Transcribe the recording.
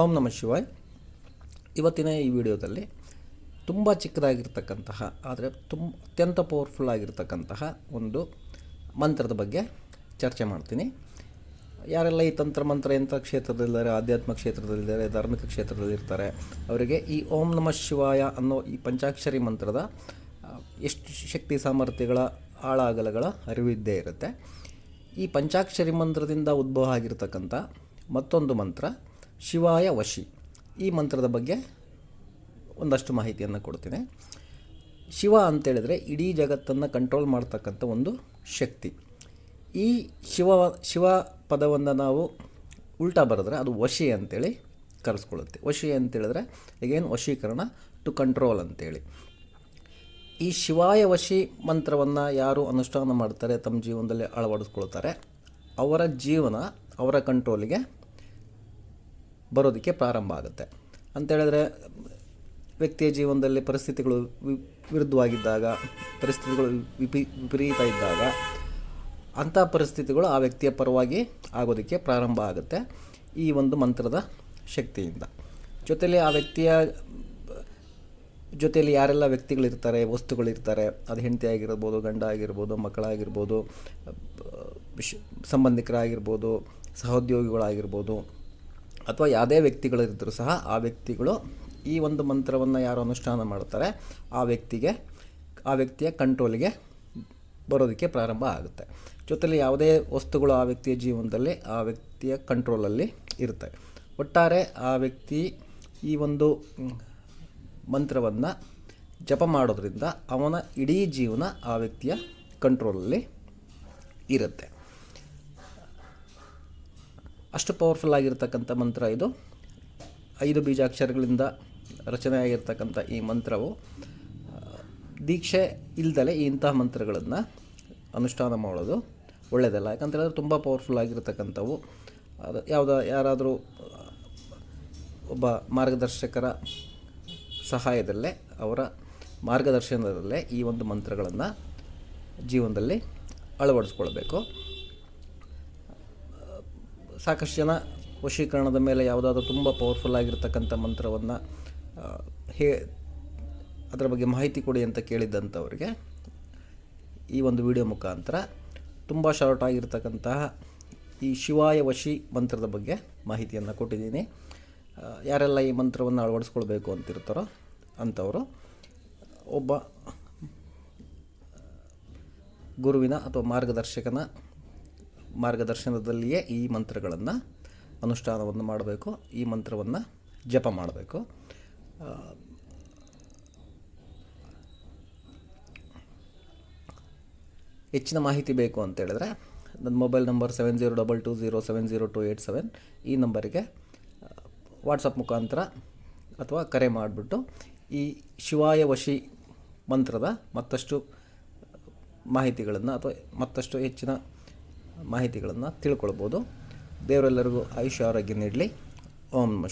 ಓಂ ನಮಃ ಶಿವಾಯ್. ಇವತ್ತಿನ ಈ ವಿಡಿಯೋದಲ್ಲಿ ತುಂಬ ಚಿಕ್ಕದಾಗಿರ್ತಕ್ಕಂತಹ, ಆದರೆ ತುಂಬ ಅತ್ಯಂತ ಪವರ್ಫುಲ್ ಆಗಿರ್ತಕ್ಕಂತಹ ಒಂದು ಮಂತ್ರದ ಬಗ್ಗೆ ಚರ್ಚೆ ಮಾಡ್ತೀನಿ. ಯಾರೆಲ್ಲ ಈ ತಂತ್ರ, ಮಂತ್ರ, ಯಂತ್ರ ಕ್ಷೇತ್ರದಲ್ಲಿದ್ದಾರೆ, ಆಧ್ಯಾತ್ಮ ಕ್ಷೇತ್ರದಲ್ಲಿದ್ದಾರೆ, ಧಾರ್ಮಿಕ ಕ್ಷೇತ್ರದಲ್ಲಿರ್ತಾರೆ, ಅವರಿಗೆ ಈ ಓಂ ನಮಃ ಶಿವಾಯ ಅನ್ನೋ ಈ ಪಂಚಾಕ್ಷರಿ ಮಂತ್ರದ ಎಷ್ಟು ಶಕ್ತಿ, ಸಾಮರ್ಥ್ಯಗಳ ಆಳಾಗಲಗಳ ಅರಿವಿದ್ದೇ ಇರುತ್ತೆ. ಈ ಪಂಚಾಕ್ಷರಿ ಮಂತ್ರದಿಂದ ಉದ್ಭವ ಆಗಿರ್ತಕ್ಕಂಥ ಮತ್ತೊಂದು ಮಂತ್ರ ಶಿವಾಯ ವಶಿ. ಈ ಮಂತ್ರದ ಬಗ್ಗೆ ಒಂದಷ್ಟು ಮಾಹಿತಿಯನ್ನು ಕೊಡ್ತೀನಿ. ಶಿವ ಅಂತೇಳಿದರೆ ಇಡೀ ಜಗತ್ತನ್ನು ಕಂಟ್ರೋಲ್ ಮಾಡ್ತಕ್ಕಂಥ ಒಂದು ಶಕ್ತಿ. ಈ ಶಿವ ಶಿವ ಪದವನ್ನು ನಾವು ಉಲ್ಟಾ ಬರೆದ್ರೆ ಅದು ವಶಿ ಅಂತೇಳಿ ಕರೆಸ್ಕೊಳ್ಳುತ್ತೆ. ವಶಿ ಅಂತೇಳಿದ್ರೆ ಈಗೇನು ವಶೀಕರಣ ಟು ಕಂಟ್ರೋಲ್ ಅಂತೇಳಿ. ಈ ಶಿವಾಯ ವಶಿ ಮಂತ್ರವನ್ನು ಯಾರು ಅನುಷ್ಠಾನ ಮಾಡ್ತಾರೆ ತಮ್ಮ ಜೀವನದಲ್ಲಿ ಅಳವಡಿಸ್ಕೊಳ್ತಾರೆ ಅವರ ಜೀವನ ಅವರ ಕಂಟ್ರೋಲಿಗೆ ಬರೋದಕ್ಕೆ ಪ್ರಾರಂಭ ಆಗುತ್ತೆ. ಅಂತೇಳಿದ್ರೆ ವ್ಯಕ್ತಿಯ ಜೀವನದಲ್ಲಿ ಪರಿಸ್ಥಿತಿಗಳು ವಿರುದ್ಧವಾಗಿದ್ದಾಗ, ಪರಿಸ್ಥಿತಿಗಳು ವಿಪಿ, ವಿಪರೀತ ಇದ್ದಾಗ, ಅಂಥ ಪರಿಸ್ಥಿತಿಗಳು ಆ ವ್ಯಕ್ತಿಯ ಪರವಾಗಿ ಆಗೋದಕ್ಕೆ ಪ್ರಾರಂಭ ಆಗುತ್ತೆ ಈ ಒಂದು ಮಂತ್ರದ ಶಕ್ತಿಯಿಂದ. ಜೊತೆಯಲ್ಲಿ ಆ ವ್ಯಕ್ತಿಯ ಜೊತೆಯಲ್ಲಿ ಯಾರೆಲ್ಲ ವ್ಯಕ್ತಿಗಳಿರ್ತಾರೆ, ವಸ್ತುಗಳಿರ್ತಾರೆ, ಅದು ಹೆಂಡತಿ ಆಗಿರ್ಬೋದು, ಗಂಡ ಆಗಿರ್ಬೋದು, ಮಕ್ಕಳಾಗಿರ್ಬೋದು, ವಿಶ್, ಸಂಬಂಧಿಕರಾಗಿರ್ಬೋದು, ಸಹೋದ್ಯೋಗಿಗಳಾಗಿರ್ಬೋದು ಅಥವಾ ಯಾವುದೇ ವ್ಯಕ್ತಿಗಳಿದ್ದರೂ ಸಹ ಆ ವ್ಯಕ್ತಿಗಳು ಈ ಒಂದು ಮಂತ್ರವನ್ನು ಯಾರು ಅನುಷ್ಠಾನ ಮಾಡ್ತಾರೆ, ಆ ವ್ಯಕ್ತಿಗೆ, ಆ ವ್ಯಕ್ತಿಯ ಕಂಟ್ರೋಲಿಗೆ ಬರೋದಕ್ಕೆ ಪ್ರಾರಂಭ ಆಗುತ್ತೆ. ಜೊತೆಲಿ ಯಾವುದೇ ವಸ್ತುಗಳು ಆ ವ್ಯಕ್ತಿಯ ಜೀವನದಲ್ಲಿ, ಆ ವ್ಯಕ್ತಿಯ ಕಂಟ್ರೋಲಲ್ಲಿ ಇರುತ್ತೆ. ಒಟ್ಟಾರೆ ಆ ವ್ಯಕ್ತಿ ಈ ಒಂದು ಮಂತ್ರವನ್ನು ಜಪ ಮಾಡೋದ್ರಿಂದ ಅವನ ಇಡೀ ಜೀವನ ಆ ವ್ಯಕ್ತಿಯ ಕಂಟ್ರೋಲಲ್ಲಿ ಇರುತ್ತೆ. ಅಷ್ಟು ಪವರ್ಫುಲ್ ಆಗಿರ್ತಕ್ಕಂಥ ಮಂತ್ರ ಇದು. ಐದು ಬೀಜಾಕ್ಷರಗಳಿಂದ ರಚನೆ ಆಗಿರ್ತಕ್ಕಂಥ ಈ ಮಂತ್ರವು ದೀಕ್ಷೆ ಇಲ್ದಲೆ ಇಂತಹ ಮಂತ್ರಗಳನ್ನು ಅನುಷ್ಠಾನ ಮಾಡೋದು ಒಳ್ಳೆಯದಲ್ಲ ಯಾಕಂತೇಳಿದ್ರೆ ತುಂಬ ಪವರ್ಫುಲ್ ಆಗಿರ್ತಕ್ಕಂಥವು. ಅದು ಯಾವುದ, ಯಾರಾದರೂ ಒಬ್ಬ ಮಾರ್ಗದರ್ಶಕರ ಸಹಾಯದಲ್ಲೇ ಅವರ ಮಾರ್ಗದರ್ಶನದಲ್ಲೇ ಈ ಒಂದು ಮಂತ್ರಗಳನ್ನು ಜೀವನದಲ್ಲಿ ಅಳವಡಿಸ್ಕೊಳ್ಬೇಕು. ಸಾಕಷ್ಟು ಜನ ವಶೀಕರಣದ ಮೇಲೆ ಯಾವುದಾದ್ರೂ ತುಂಬ ಪವರ್ಫುಲ್ ಆಗಿರ್ತಕ್ಕಂಥ ಮಂತ್ರವನ್ನು ಹೇ, ಅದರ ಬಗ್ಗೆ ಮಾಹಿತಿ ಕೊಡಿ ಅಂತ ಕೇಳಿದ್ದಂಥವ್ರಿಗೆ ಈ ಒಂದು ವಿಡಿಯೋ ಮುಖಾಂತರ. ತುಂಬ ಶಾರ್ಟ್ ಆಗಿರ್ತಕ್ಕಂತಹ ಈ ಶಿವಾಯ ವಶಿ ಮಂತ್ರದ ಬಗ್ಗೆ ಮಾಹಿತಿಯನ್ನು ಕೊಟ್ಟಿದ್ದೀನಿ. ಯಾರೆಲ್ಲ ಈ ಮಂತ್ರವನ್ನು ಅಳವಡಿಸ್ಕೊಳ್ಬೇಕು ಅಂತಿರ್ತಾರೋ ಅಂಥವರು, ಒಬ್ಬ ಗುರುವಿನ ಅಥವಾ ಮಾರ್ಗದರ್ಶಕನ ಮಾರ್ಗದರ್ಶನದಲ್ಲಿಯೇ ಈ ಮಂತ್ರಗಳನ್ನು ಅನುಷ್ಠಾನವನ್ನು ಮಾಡಬೇಕು, ಈ ಮಂತ್ರವನ್ನು ಜಪ ಮಾಡಬೇಕು. ಹೆಚ್ಚಿನ ಮಾಹಿತಿ ಬೇಕು ಅಂತೇಳಿದ್ರೆ ನನ್ನ mobile number seven zero double two zero seven zero two eight seven ಈ ನಂಬರಿಗೆ ವಾಟ್ಸಪ್ ಮುಖಾಂತರ ಅಥವಾ ಕರೆ ಮಾಡಿಬಿಟ್ಟು ಈ ಶಿವಾಯ ವಶಿ ಮಂತ್ರದ ಮತ್ತಷ್ಟು ಮಾಹಿತಿಗಳನ್ನು ಅಥವಾ ಮತ್ತಷ್ಟು ಹೆಚ್ಚಿನ ಮಾಹಿತಿಗಳನ್ನು ತಿಳ್ಕೊಳ್ಬೋದು. ದೇವರೆಲ್ಲರಿಗೂ ಆಯುಷ್ಯ ಆರೋಗ್ಯ ನೀಡಲಿ. ಓಂ ನಮಃ